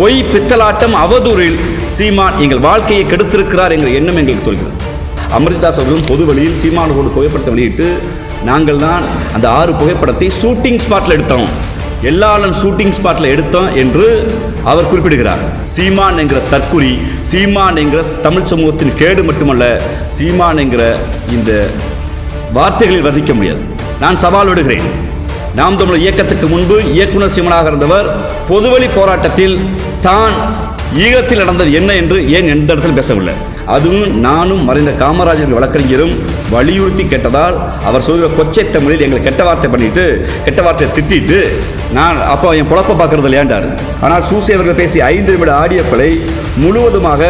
பொய் பித்தலாட்டம் அவதூறில் சீமான் எங்கள் வாழ்க்கையை கெடுத்திருக்கிறார் என்ற எண்ணம் எங்களுக்கு தோல்கிறது அமிர்தாஸ் அவர்களும் பொது வழியில் சீமானோடு புகைப்படத்தை வெளியிட்டு நாங்கள் தான் அந்த ஆறு புகைப்படத்தை ஷூட்டிங் ஸ்பாட்டில் எடுத்தோம். எல்லாரும் ஷூட்டிங் ஸ்பாட்டில் எடுத்தோம் என்று அவர் குறிப்பிடுகிறார். சீமான் என்கிற தற்குறி சீமான் என்கிற தமிழ் சமூகத்தின் கேடு மட்டுமல்ல சீமான் என்கிற இந்த வார்த்தைகளில் வர்ணிக்க முடியாது. நான் சவால் விடுகிறேன். நாம் தமிழர் இயக்கத்துக்கு முன்பு இயக்குனர் சிமனாக இருந்தவர் பொதுவெளி போராட்டத்தில் தான் ஈழத்தில் நடந்தது என்ன என்று ஏன் எந்த இடத்தில் பேசவில்லை? அதுவும் நானும் மறைந்த காமராஜர் வழக்கறிஞரும் வலியுறுத்தி கேட்டதால் அவர் சொல்கிற கொச்சை தமிழில் எங்களை கெட்ட வார்த்தை பண்ணிட்டு கெட்ட வார்த்தையை திட்டிட்டு நான் அப்போ என் பொழப்ப பார்க்கறது இல்லையாண்டார் ஆனால் சூசி அவர்கள் பேசிய ஐந்து நிமிட ஆடியோக்களை முழுவதுமாக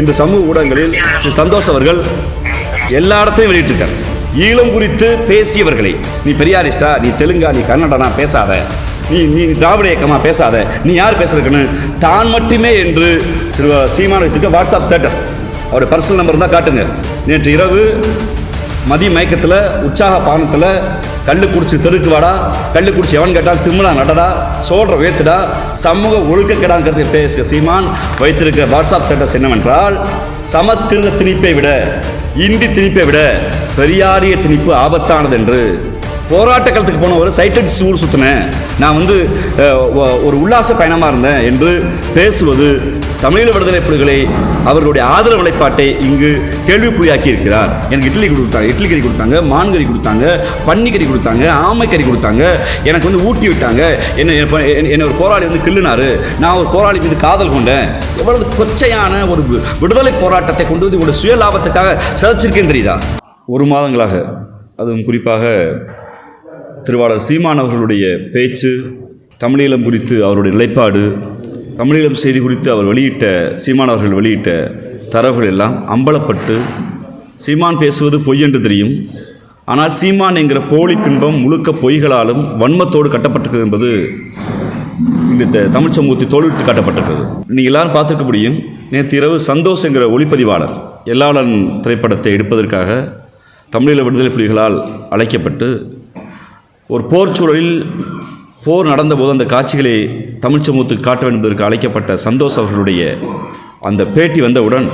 இன்று சமூக ஊடகங்களில் ஸ்ரீ சந்தோஷ் அவர்கள் எல்லா இடத்தையும் வெளியிட்டிருக்கார். ஈழம் குறித்து பேசியவர்களை நீ பெரியாரிஸ்டா நீ தெலுங்கா நீ கன்னடனா பேசாத. நீ நீ திராவிட இயக்கமாக பேசாத. நீ யார் பேசுறதுக்குன்னு? தான் மட்டுமே என்று திரு சீமானத்துக்கு வாட்ஸ்அப் ஸ்டேட்டஸ் அவருடைய பர்சனல் நம்பர் தான் காட்டுங்க. நேற்று இரவு மதிய மயக்கத்தில் உற்சாக பானத்தில் கல் குடிச்சு தெருக்கு வாடா கள்ளு குடிச்சு எவன் கேட்டால் திம்முடா நடடா சோழ உயர்த்துடா சமூக ஒழுக்கக்கெடாங்கிறது பேசுகிற சீமான் வைத்திருக்கிற வாட்ஸ்அப் ஸ்டேட்டஸ் என்னவென்றால் சமஸ்கிருத திணிப்பை விட இந்தி திணிப்பை விட பெரியாரிய திணிப்பு ஆபத்தானது என்று போராட்ட காலத்துக்கு போன ஒரு சைட்டடிஸ் ஊர் சுற்றினேன் நான் வந்து ஒரு உல்லாச பயணமாக இருந்தேன் என்று பேசுவது தமிழீழ விடுதலை புலிகளை அவர்களுடைய ஆதரவு நிலைப்பாட்டை இங்கு கேள்விக்குறியாக்கி இருக்கிறார் எனக்கு இட்லி கொடுத்தாங்க இட்லி கறி கொடுத்தாங்க மான் கறி கொடுத்தாங்க பன்னி கறி கொடுத்தாங்க ஆமை கறி கொடுத்தாங்க எனக்கு வந்து ஊட்டி விட்டாங்க. என்ன என்னை ஒரு போராளி வந்து கிள்ளுனாரு. நான் ஒரு போராளி மீது காதல் கொண்டேன். எவ்வளவு கொச்சையான ஒரு விடுதலை போராட்டத்தை கொண்டு வந்து இவங்களுடைய சுய லாபத்துக்காக சிதைச்சிருக்கேன்னு தெரியுதா? ஒரு மாதங்களாக அதுவும் குறிப்பாக திருவாளர் சீமான் அவர்களுடைய பேச்சு தமிழீழம் குறித்து அவருடைய நிலைப்பாடு தமிழீழம் செய்தி குறித்து அவர் வெளியிட்ட சீமான் அவர்கள் வெளியிட்ட தரவுகள் எல்லாம் அம்பலப்பட்டு சீமான் பேசுவது பொய் என்று தெரியும். ஆனால் சீமான் என்கிற போலி பின்பம் முழுக்க பொய்களாலும் வன்மத்தோடு கட்டப்பட்டிருக்கிறது என்பது இந்த தமிழ் சமூகத்தை தோல்விட்டு காட்டப்பட்டிருக்கிறது. நீங்கள் எல்லாரும் பார்த்துருக்க முடியும் நேற்று இரவு சந்தோஷ் என்கிற ஒளிப்பதிவாளர் எல்லாளன் திரைப்படத்தை எடுப்பதற்காக தமிழீழ விடுதலை புலிகளால் அழைக்கப்பட்டு ஒரு போர் சூழலில் போர் நடந்தபோது அந்த காட்சிகளை தமிழ் சமூகத்துக்கு காட்ட வேண்டும் என்பதற்கு அழைக்கப்பட்ட சந்தோஷ் அவர்களுடைய அந்த பேட்டி வந்தவுடன்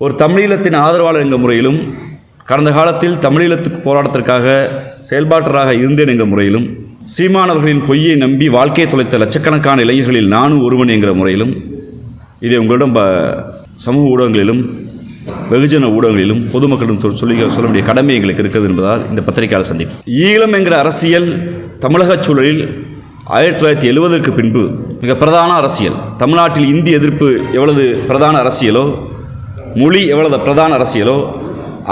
ஒரு தமிழீழத்தின் ஆதரவாளர் என்ற முறையிலும் கடந்த காலத்தில் தமிழீழத்துக்கு போராட்டத்திற்காக செயல்பாட்டராக இருந்தேன் என்ற முறையிலும் சீமானவர்களின் பொய்யை நம்பி வாழ்க்கையை தொலைத்த லட்சக்கணக்கான இளைஞர்களில் நானும் ஒருவன் என்கிற முறையிலும் இதை உங்களிடம் ப- சமூக ஊடகங்களிலும் வெகுஜன ஊடகங்களிலும் பொதுமக்களிடம் சொல் சொல்லி சொல்ல வேண்டிய கடமை எங்களுக்கு இருக்கிறது என்பதால் இந்த பத்திரிகையாளர் சந்திப்பு. ஈழம் என்கிற அரசியல் தமிழகச் சூழலில் ஆயிரத்தி தொள்ளாயிரத்தி எழுபதற்கு பின்பு மிக பிரதான அரசியல். தமிழ்நாட்டில் இந்தி எதிர்ப்பு எவ்வளவு பிரதான அரசியலோ மொழி எவ்வளவு பிரதான அரசியலோ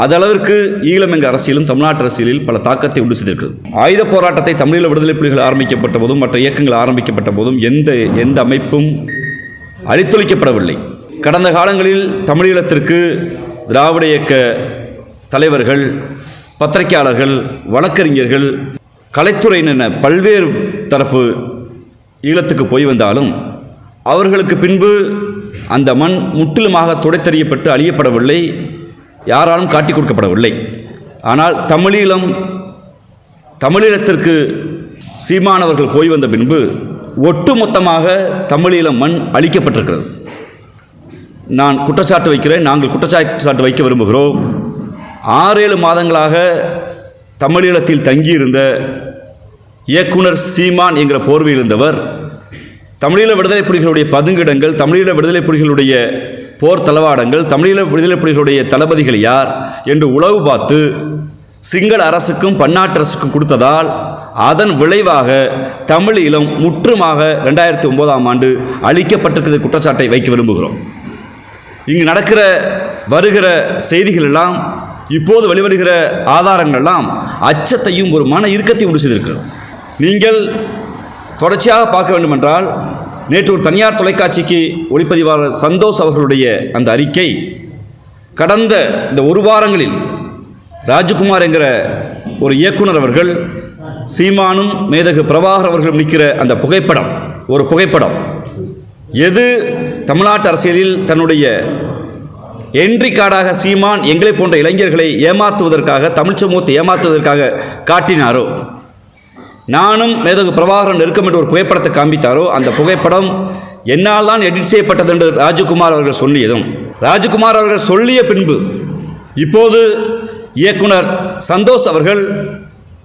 அதளவிற்கு ஈழம் என்ற அரசியலும் தமிழ்நாட்டு அரசியலில் பல தாக்கத்தை உண்டு செய்திருக்கிறது. ஆயுத போராட்டத்தை தமிழீழ விடுதலை புலிகள் ஆரம்பிக்கப்பட்ட போதும் மற்ற இயக்கங்கள் ஆரம்பிக்கப்பட்ட போதும் எந்த எந்த அமைப்பும் அழித்தொழிக்கப்படவில்லை. கடந்த காலங்களில் தமிழீழத்திற்கு திராவிட இயக்க தலைவர்கள் பத்திரிகையாளர்கள் வழக்கறிஞர்கள் கலைத்துறையினர் என பல்வேறு தரப்பு ஈழத்துக்கு போய் வந்தாலும் அவர்களுக்கு பின்பு அந்த மண் முற்றிலுமாக துடைத்தறியப்பட்டு அழியப்படவில்லை யாராலும் காட்டிக் கொடுக்கப்படவில்லை. ஆனால் தமிழீழம் தமிழீழத்திற்கு சீமானவர்கள் போய் வந்த பின்பு ஒட்டுமொத்தமாக தமிழீழம் மண் அழிக்கப்பட்டிருக்கிறது. நான் குற்றச்சாட்டு வைக்கிறேன் நாங்கள் குற்றச்சாட்டு வைக்க விரும்புகிறோம். ஆறேழு மாதங்களாக தமிழீழத்தில் தங்கியிருந்த இயக்குனர் சீமான் என்கிற போர்வையில் இருந்தவர் தமிழீழ விடுதலை புலிகளுடைய பதுங்கிடங்கள் தமிழீழ விடுதலை புலிகளுடைய போர் தளவாடங்கள் தமிழீழ விடுதலை புலிகளுடைய தளபதிகள் யார் என்று உளவு பார்த்து சிங்கள அரசுக்கும் பன்னாட்டு அரசுக்கும் கொடுத்ததால் அதன் விளைவாக தமிழீழம் முற்றுமாக ரெண்டாயிரத்தி ஒன்பதாம் ஆண்டு அளிக்கப்பட்டிருக்கிற குற்றச்சாட்டை வைக்க விரும்புகிறோம். இங்கு நடக்கிற வருகிற செய்திகள் எல்லாம் இப்போது வெளிவருகிற ஆதாரங்கள் எல்லாம் அச்சத்தையும் ஒரு மன இறுக்கத்தையும் உண்டு செய்திருக்கிறது. நீங்கள் தொடர்ச்சியாக பார்க்க வேண்டுமென்றால் நேற்று ஒரு தனியார் தொலைக்காட்சிக்கு ஒளிப்பதிவாளர் சந்தோஷ் அவர்களுடைய அந்த அறிக்கை கடந்த இந்த ஒரு வாரங்களில் ராஜகுமார் என்கிற ஒரு இயக்குனர் அவர்கள் சீமானும் மேதகு பிரபாகர் அவர்களும் நிற்கிற அந்த புகைப்படம் ஒரு புகைப்படம் எது தமிழ்நாட்டு அரசியலில் தன்னுடைய என்ட்ரி கார்டாக சீமான் எங்களை போன்ற இளைஞர்களை ஏமாற்றுவதற்காக தமிழ் சமூகத்தை ஏமாற்றுவதற்காக காட்டினாரோ? நானும் மேதகு பிரபாகரன் இருக்கும் என்று ஒரு புகைப்படத்தை காண்பித்தாரோ? அந்த புகைப்படம் என்னால் தான் எடிட் செய்யப்பட்டது என்று ராஜகுமார் அவர்கள் சொல்லியதும் ராஜகுமார் அவர்கள் சொல்லிய பின்பு இப்போது இயக்குனர் சந்தோஷ் அவர்கள்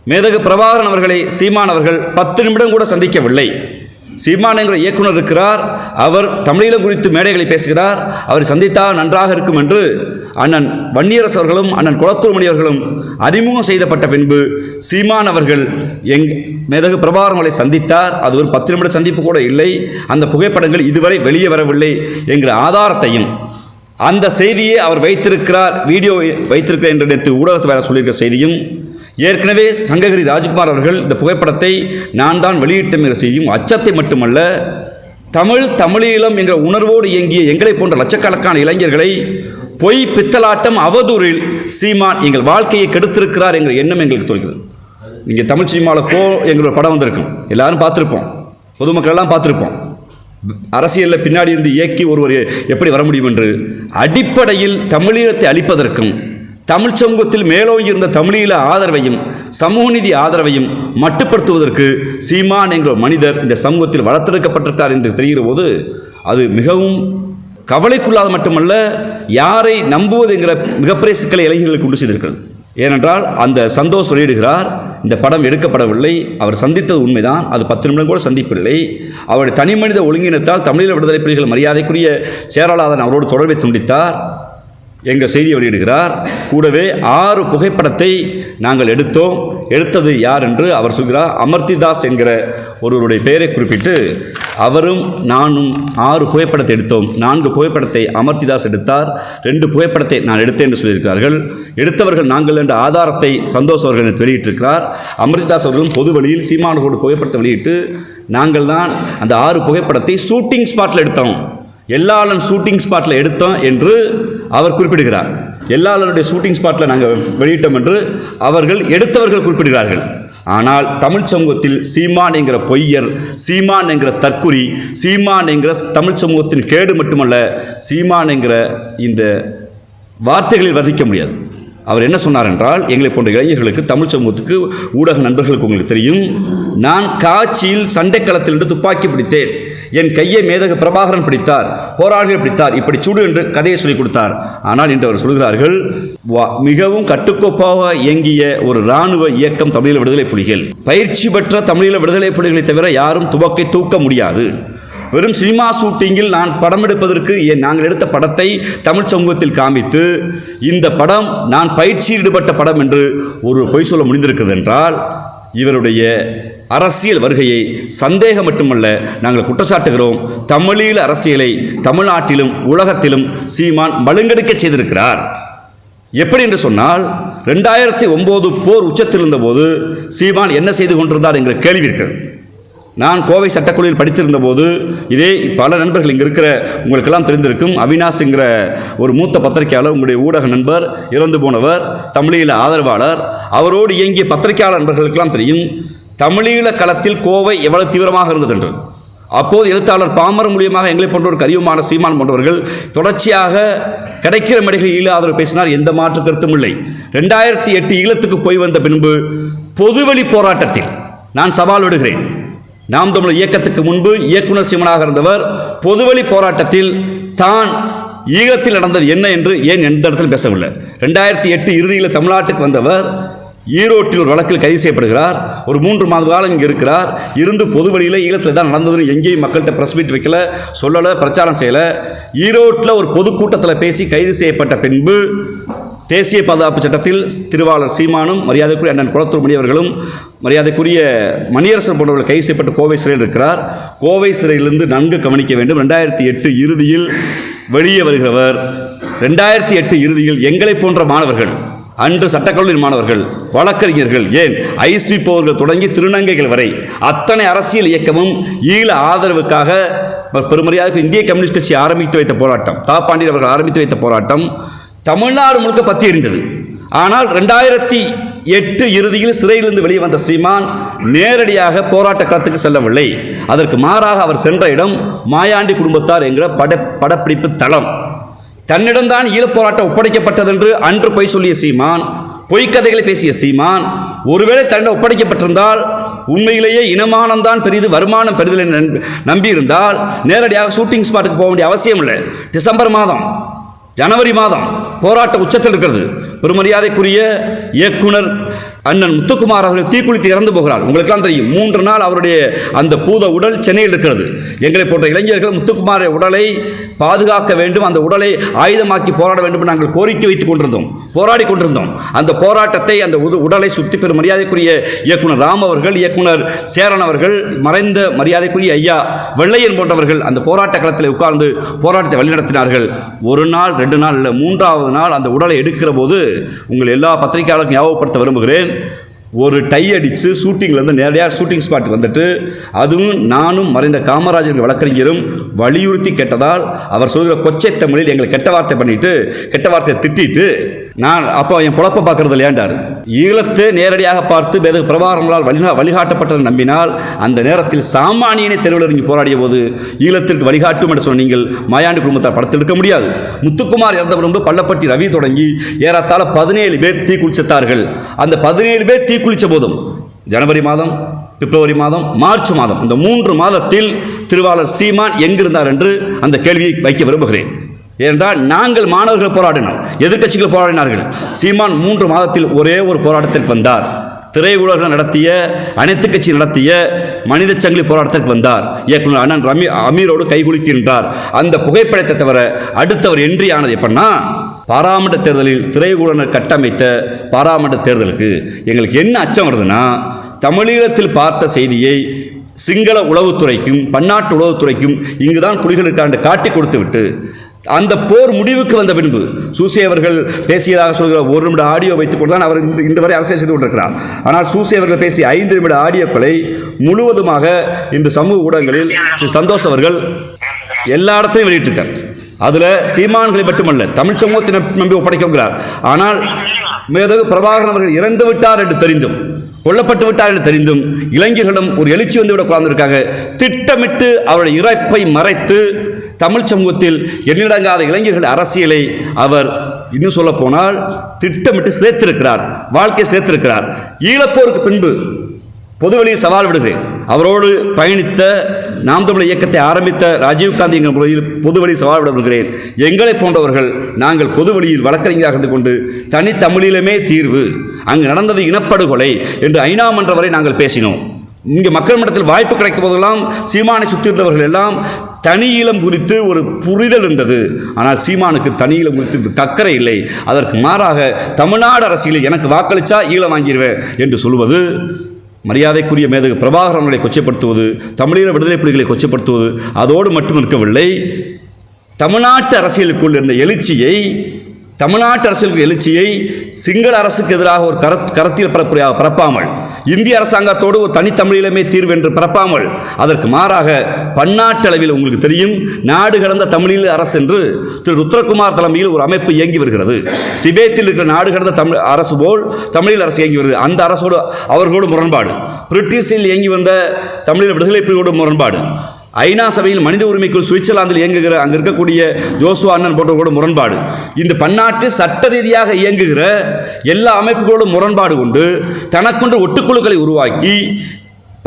மேதகு பிரபாகரன் அவர்களை சீமான் அவர்கள் பத்து நிமிடம் கூட சந்திக்கவில்லை. சீமான் என்கிற இயக்குனர் இருக்கிறார். அவர் தமிழீழம் குறித்து மேடைகளை பேசுகிறார். அவர் சந்தித்தால் நன்றாக இருக்கும் என்று அண்ணன் வன்னியரசு அவர்களும் அண்ணன் குளத்தூர்மணி அவர்களும் அறிமுகம் செய்தப்பட்ட பின்பு சீமான் அவர்கள் எங் மேதகு பிரபாரங்களை சந்தித்தார். அது ஒரு பத்து நிமிட சந்திப்பு கூட இல்லை. அந்த புகைப்படங்கள் இதுவரை வெளியே வரவில்லை என்கிற ஆதாரத்தையும் அந்த செய்தியை அவர் வைத்திருக்கிறார் வீடியோ வைத்திருக்கிறார் என்று நேற்று ஊடகத்தை வேலை சொல்லியிருக்கிற செய்தியும் ஏற்கனவே சங்ககிரி ராஜ்குமார் அவர்கள் இந்த புகைப்படத்தை நான் தான் வெளியிட்டேன் என்ற செய்தியும் அச்சத்தை மட்டுமல்ல தமிழ் தமிழீழம் என்ற உணர்வோடு இயங்கிய எங்களை போன்ற லட்சக்கணக்கான இளைஞர்களை பொய் பித்தலாட்டம் அவதூறில் சீமான் எங்கள் வாழ்க்கையை கெடுத்திருக்கிறார் என்ற எண்ணம் எங்களுக்கு தோல்கிறது நீங்கள் தமிழ் சினிமாவில் கோ எங்களோட படம் வந்திருக்கும். எல்லாரும் பார்த்துருப்போம். பொதுமக்கள் எல்லாம் பார்த்துருப்போம். அரசியலில் பின்னாடி இருந்து இயக்கி ஒருவர் எப்படி வர முடியும் என்று அடிப்படையில் தமிழீழத்தை அழிப்பதற்கும் தமிழ் சமூகத்தில் மேலோங்கி இருந்த தமிழீழ ஆதரவையும் சமூக நீதி ஆதரவையும் மட்டுப்படுத்துவதற்கு சீமான் என்கிற மனிதர் இந்த சமூகத்தில் வளர்த்தெடுக்கப்பட்டிருக்கார் என்று தெரிகிற போது அது மிகவும் கவலைக்குள்ளாத மட்டுமல்ல யாரை நம்புவது என்கிற மிகப்பெரிய சிக்கலை இளைஞர்களுக்கு கொண்டு செய்திருக்கிறது. ஏனென்றால் அந்த சந்தோஷ் வெளியிடுகிறார் இந்த படம் எடுக்கப்படவில்லை அவர் சந்தித்தது உண்மைதான் அது பத்து நிமிடம் கூட சந்திப்பில்லை. அவருடைய தனி மனித ஒழுங்கினத்தால் தமிழீழ விடுதலை புலிகள் மரியாதைக்குரிய சேரலாதன் அவரோடு தொடர்பை துண்டித்தார். எங்கள் செய்தியை வெளியிடுகிறார் கூடவே ஆறு புகைப்படத்தை நாங்கள் எடுத்தோம். எடுத்தது யார் என்று அவர் சொல்கிறார் அமர்த்திதாஸ் என்கிற ஒருவருடைய பெயரை குறிப்பிட்டு அவரும் நானும் ஆறு புகைப்படத்தை எடுத்தோம். நான்கு புகைப்படத்தை அமர்த்திதாஸ் எடுத்தார் ரெண்டு புகைப்படத்தை நான் எடுத்தேன் என்று சொல்லியிருக்கிறார்கள். எடுத்தவர்கள் நாங்கள் என்ற ஆதாரத்தை சந்தோஷ் அவர்கள் நேற்று வெளியிட்டிருக்கிறார். அமர்த்திதாஸ் அவர்களும் பொது வழியில் சீமானோடு புகைப்படத்தை வெளியிட்டு நாங்கள் தான் அந்த ஆறு புகைப்படத்தை ஷூட்டிங் ஸ்பாட்டில் எடுத்தோம். எல்லாரும் ஷூட்டிங் ஸ்பாட்டில் எடுத்தோம் என்று அவர் குறிப்பிடுகிறார். எல்லாருடைய ஷூட்டிங் ஸ்பாட்டில் நாங்கள் வெளியிட்டோம் என்று அவர்கள் எடுத்தவர்கள் குறிப்பிடுகிறார்கள். ஆனால் தமிழ் சமூகத்தில் சீமான் என்கிற பொய்யர் சீமான் என்கிற தற்குறி சீமான் என்கிற தமிழ் சமூகத்தின் கேடு மட்டுமல்ல சீமான் என்கிற இந்த வார்த்தைகளில் வர்ணிக்க முடியாது. அவர் என்ன சொன்னார் என்றால் எங்களை போன்ற இளைஞர்களுக்கு தமிழ் சமூகத்துக்கு ஊடக நண்பர்களுக்கு உங்களுக்கு தெரியும் நான் காட்சியில் சண்டைக்களத்திலிருந்து துப்பாக்கி பிடித்தேன். என் கையை மேதக பிரபாகரன் பிடித்தார் போராளிகள் பிடித்தார் இப்படி சுடு என்று கதையை சொல்லிக் கொடுத்தார். ஆனால் இன்று அவர் சொல்கிறார்கள் "வா- மிகவும் கட்டுக்கோப்பாக இயங்கிய ஒரு இராணுவ இயக்கம் தமிழீழ விடுதலை புலிகள். பயிற்சி பெற்ற தமிழீழ விடுதலை புலிகளை தவிர யாரும் துவக்கை தூக்க முடியாது. வெறும் சினிமா ஷூட்டிங்கில் நான் படம் எடுப்பதற்கு நாங்கள் எடுத்த படத்தை தமிழ் சமூகத்தில் காமித்து இந்த படம் நான் பயிற்சியில் ஈடுபட்ட படம் என்று ஒரு பொய் சொல்ல முடிந்திருக்கிறது என்றால் இவருடைய அரசியல் வருகையை சந்தேகம் மட்டுமல்ல நாங்கள் குற்றச்சாட்டுகிறோம். தமிழீழ அரசியலை தமிழ்நாட்டிலும் உலகத்திலும் சீமான் மழுங்கெடுக்க செய்திருக்கிறார். எப்படி என்று சொன்னால் ரெண்டாயிரத்தி ஒம்பது போர் உச்சத்தில் இருந்தபோது சீமான் என்ன செய்து கொண்டிருந்தார் என்கிற கேள்வி இருக்கிறது. நான் கோவை சட்டக்குழுவில் படித்திருந்த போது இதே பல நண்பர்கள் இங்கே இருக்கிற உங்களுக்கெல்லாம் தெரிந்திருக்கும் அவினாஷ்ங்கிற ஒரு மூத்த பத்திரிகையாளர் உங்களுடைய ஊடக நண்பர் இறந்து போனவர் தமிழீழ ஆதரவாளர். அவரோடு இயங்கிய பத்திரிகையாளர் நண்பர்களுக்கெல்லாம் தெரியும் தமிழீழ களத்தில் கோவை எவ்வளவு தீவிரமாக இருந்தது என்று. அப்போது எழுத்தாளர் பாமர மூலியமாக எங்களை போன்ற ஒரு கரியுமான சீமான் போன்றவர்கள் தொடர்ச்சியாக கிடைக்கிற மேடைகளில் ஈழ ஆதரவு பேசினார். எந்த மாற்று கருத்தும் இல்லை. ரெண்டாயிரத்தி எட்டு ஈழத்துக்கு போய் வந்த பின்பு பொதுவெளி போராட்டத்தில் நான் சவால் விடுகிறேன். நாம் தமிழர் இயக்கத்துக்கு முன்பு இயக்குனர் சிவனாக இருந்தவர் பொதுவெளி போராட்டத்தில் தான் ஈழத்தில் நடந்தது என்ன என்று ஏன் எந்த இடத்துல பேசவில்லை. ரெண்டாயிரத்தி எட்டு இறுதியில் தமிழ்நாட்டுக்கு வந்தவர் ஈரோட்டில் ஒரு வழக்கில் கைது செய்யப்படுகிறார். ஒரு மூன்று மாத காலம் இங்கே இருக்கிறார். இருந்து பொது வழியில் ஈழத்தில் தான் நடந்ததுன்னு எங்கேயும் மக்கள்கிட்ட ப்ரெஸ் மீட் வைக்கல சொல்லலை பிரச்சாரம் செய்யலை. ஈரோட்டில் ஒரு பொதுக்கூட்டத்தில் பேசி கைது செய்யப்பட்ட பின்பு தேசிய பாதுகாப்பு சட்டத்தில் திருவாளர் சீமானும் மரியாதைக்குரிய அண்ணன் குளத்தூர் முனியவர்களும் மரியாதைக்குரிய மணியரசன் போன்றவர்கள் கைது செய்யப்பட்டு கோவை சிறையில் இருக்கிறார். கோவை சிறையிலிருந்து நன்கு கவனிக்க வேண்டும். ரெண்டாயிரத்தி எட்டு இறுதியில் வெளியே வருகிறவர். ரெண்டாயிரத்தி எட்டு இறுதியில் எங்களை போன்ற மாணவர்கள் அன்று சட்டக்கல்லூரி மாணவர்கள் வழக்கறிஞர்கள் ஏன்? ஐஸ்விப்பவர்கள் தொடங்கி திருநங்கைகள் வரை அத்தனை அரசியல் இயக்கமும் ஈழ ஆதரவுக்காக பெருமரியாதைக்கு இந்திய கம்யூனிஸ்ட் கட்சி ஆரம்பித்து வைத்த போராட்டம் தா பாண்டியன் அவர்கள் ஆரம்பித்து வைத்த போராட்டம் தமிழ்நாடு முழுக்க பத்தி எரிந்தது. ஆனால் ரெண்டாயிரத்தி எட்டு இறுதியில் சிறையிலிருந்து வெளியே வந்த சீமான் நேரடியாக போராட்ட களத்துக்கு செல்லவில்லை. அதற்கு மாறாக அவர் சென்ற இடம் மாயாண்டி குடும்பத்தார் என்கிற பட படப்பிடிப்பு தளம். தன்னிடம்தான் ஈழப் போராட்டம் ஒப்படைக்கப்பட்டதென்று அன்று பொய் சொல்லிய சீமான் பொய்க்கதைகளை பேசிய சீமான் ஒருவேளை தன்னிடம் ஒப்படைக்கப்பட்டிருந்தால் உண்மையிலேயே இனமானம்தான் பெரிது வருமானம் பெரிதில் நம்பியிருந்தால் நேரடியாக ஷூட்டிங் ஸ்பாட்டுக்கு போக வேண்டிய அவசியம் இல்லை டிசம்பர் மாதம் ஜனவரி மாதம் போராட்ட உச்சத்தில் இருக்கிறது. பெருமரியாதைக்குரிய இயக்குனர் அண்ணன் முத்துக்குமார் அவர்கள் தீக்குளித்து இறந்து போகிறார். உங்களுக்கெல்லாம் தெரியும் மூன்று நாள் அவருடைய அந்த பூத உடல் சென்னையில் இருக்கிறது. எங்களை போன்ற இளைஞர்கள் முத்துக்குமாரை உடலை பாதுகாக்க வேண்டும் அந்த உடலை ஆயுதமாக்கி போராட வேண்டும் என்று நாங்கள் கோரிக்கை வைத்துக் கொண்டிருந்தோம் போராடி கொண்டிருந்தோம். அந்த போராட்டத்தை அந்த உடலை சுற்றி பெறும் மரியாதைக்குரிய இயக்குனர் ராம் அவர்கள் இயக்குனர் சேரன் அவர்கள் மறைந்த மரியாதைக்குரிய ஐயா வெள்ளையன் போன்றவர்கள் அந்த போராட்ட களத்தில் உட்கார்ந்து போராட்டத்தை வழிநடத்தினார்கள். ஒரு நாள் ரெண்டு நாள் இல்லை மூன்றாவது நாள் அந்த உடலை எடுக்கிற போது உங்கள் எல்லா பத்திரிகையாளருக்கும் ஞாபகப்படுத்த விரும்புகிறேன். ஒரு டை அடித்து ஷூட்டிங்லேருந்து நேரடியாக ஷூட்டிங் ஸ்பாட்டுக்கு வந்துட்டு அதுவும் நானும் மறைந்த காமராஜர் வழக்கறிஞரும் வலியுறுத்தி கேட்டதால் அவர் சொல்கிற கொச்சை தமிழில் எங்களை கெட்ட வார்த்தை பண்ணிட்டு கெட்ட வார்த்தையை திட்டிட்டு நான் அப்போ என் குழப்ப பார்க்கறது இல்லையாண்டார் ஈழத்தை நேரடியாக பார்த்து வேத பிரபாரங்களால் வழி வழிகாட்டப்பட்டதை நம்பினால் அந்த நேரத்தில் சாமானியனை தெருவில் இறங்கி போராடிய போது ஈழத்திற்கு வழிகாட்டும் என்று சொன்ன நீங்கள் மாயாண்டி படத்தில் எடுக்க முடியாது. முத்துக்குமார் இறந்த பிறகு பள்ளப்பட்டி ரவி தொடங்கி ஏறத்தாழ பதினேழு பேர் தீக்குளித்தார்கள் அந்த பதினேழு பேர் தீக்குளித்த போதும் ஜனவரி மாதம் பிப்ரவரி மாதம் மார்ச் மாதம் இந்த மூன்று மாதத்தில் திருவாளர் சீமான் எங்கிருந்தார் என்று அந்த கேள்வியை வைக்க விரும்புகிறேன். ஏனென்றால் நாங்கள் மாணவர்கள் போராடினோம். எதிர்க்கட்சிகள் போராடினார்கள். சீமான் மூன்று மாதத்தில் ஒரே ஒரு போராட்டத்திற்கு வந்தார். திரையுலகம் நடத்திய அனைத்து கட்சி நடத்திய மனித சங்கிலி போராட்டத்திற்கு வந்தார். இயக்குனர் அண்ணன் ரமி அமீரோடு கைகுலுக்கின்றார் அந்த புகைப்படத்தை தவிர அடுத்தவர் என்றியானது ஆனது எப்படின்னா பாராமட்ட தேர்தலில் திரையுலகர் கட்டமைத்த பாராமட்ட தேர்தலுக்கு எங்களுக்கு என்ன அச்சம் வருதுன்னா தமிழீழத்தில் பார்த்த செய்தியை சிங்கள உளவுத்துறைக்கும் பன்னாட்டு உளவுத்துறைக்கும் இங்குதான் புலிகள் இருக்காண்டு காட்டி கொடுத்து விட்டு அந்த போர் முடிவுக்கு வந்த பின்பு சூசி அவர்கள் பேசியதாக சொல்கிற ஒரு நிமிட ஆடியோ வைத்துக் கொண்டு தான் அவர் இன்று இன்று வரை அரசியல் செய்து கொண்டிருக்கிறார். ஆனால் சூசி அவர்கள் பேசிய ஐந்து நிமிட ஆடியோக்களை முழுவதுமாக இன்று சமூக ஊடகங்களில் ஸ்ரீ சந்தோஷ் அவர்கள் எல்லா இடத்தையும் வெளியிட்டிருக்கார். அதில் சீமான்களை மட்டுமல்ல தமிழ் சமூகத்தை நம்பி- ஒப்படைக்கிறார் ஆனால் மேதகு பிரபாகரன் அவர்கள் இறந்து விட்டார் என்று தெரிந்தும் கொல்லப்பட்டு விட்டார் என்று தெரிந்தும் இளைஞர்களிடம் ஒரு எழுச்சி வந்து விட திட்டமிட்டு அவருடைய இறப்பை மறைத்து தமிழ் சமூகத்தில் எண்ணிடங்காத இளைஞர்கள் அரசியலை அவர் இன்னும் சொல்ல போனால் திட்டமிட்டு சேர்த்திருக்கிறார் வாழ்க்கை சேர்த்திருக்கிறார் ஈழப்போருக்கு பின்பு பொதுவெளியில் சவால் விடுகிறேன் அவரோடு பயணித்த நாம் தமிழ் இயக்கத்தை ஆரம்பித்த ராஜீவ்காந்தி என்ற முறையில் பொதுவெளி சவால் விட விடுகிறேன் எங்களை போன்றவர்கள் நாங்கள் பொதுவெளியில் வழக்கறிஞராக இருந்து கொண்டு தனித்தமிழிலுமே தீர்வு அங்கு நடந்தது இனப்படுகொலை என்று ஐநா மன்ற வரை நாங்கள் பேசினோம். இங்கே மக்கள் மன்றத்தில் வாய்ப்பு கிடைக்கும் போதெல்லாம் சீமானை சுற்றி இருந்தவர்கள் எல்லாம் தனி ஈழம் குறித்து ஒரு புரிதல் இருந்தது. ஆனால் சீமானுக்கு தனி ஈழம் குறித்து கக்கறை இல்லை. அதற்கு மாறாக தமிழ்நாடு அரசியலில் எனக்கு வாக்களிச்சா ஈழம் வாங்கிடுவேன் என்று சொல்வது மரியாதைக்குரிய மேதகு பிரபாகரன்களை கொச்சைப்படுத்துவது தமிழீழ விடுதலை புலிகளை கொச்சைப்படுத்துவது அதோடு மட்டும் இருக்கவில்லை. தமிழ்நாட்டு அரசியலுக்குள் இருந்த எழுச்சியை தமிழ்நாட்டு அரசியலுக்கு எழுச்சியை சிங்கள அரசுக்கு எதிராக ஒரு கர கரத்தியல் பரப்பாமல் இந்திய அரசாங்கத்தோடு ஒரு தனித்தமிழிலமே தீர்வு என்று பரப்பாமல் அதற்கு மாறாக பன்னாட்டு அளவில் உங்களுக்கு தெரியும் நாடு கடந்த தமிழீழ அரசு என்று திரு ருத்ரகுமார் தலைமையில் ஒரு அமைப்பு இயங்கி வருகிறது. திபேத்தில் இருக்கிற நாடு கடந்த தமிழ் அரசு போல் தமிழில் அரசு இயங்கி வருகிறது அந்த அரசோடு அவர்களோடு முரண்பாடு. பிரிட்டிஷில் இயங்கி வந்த தமிழீழ விடுதலை புலிகளோடு முரண்பாடு. ஐநா சபையில் மனித உரிமைக்குள் சுவிட்சர்லாந்தில் இயங்குகிற அங்கே இருக்கக்கூடிய ஜோசுவா அண்ணன் போன்றவர்களோட முரண்பாடு. இந்த பன்னாட்டு சட்ட ரீதியாக இயங்குகிற எல்லா அமைப்புகளோடும் முரண்பாடு கொண்டு தனக்கொன்று ஒட்டுக்குழுக்களை உருவாக்கி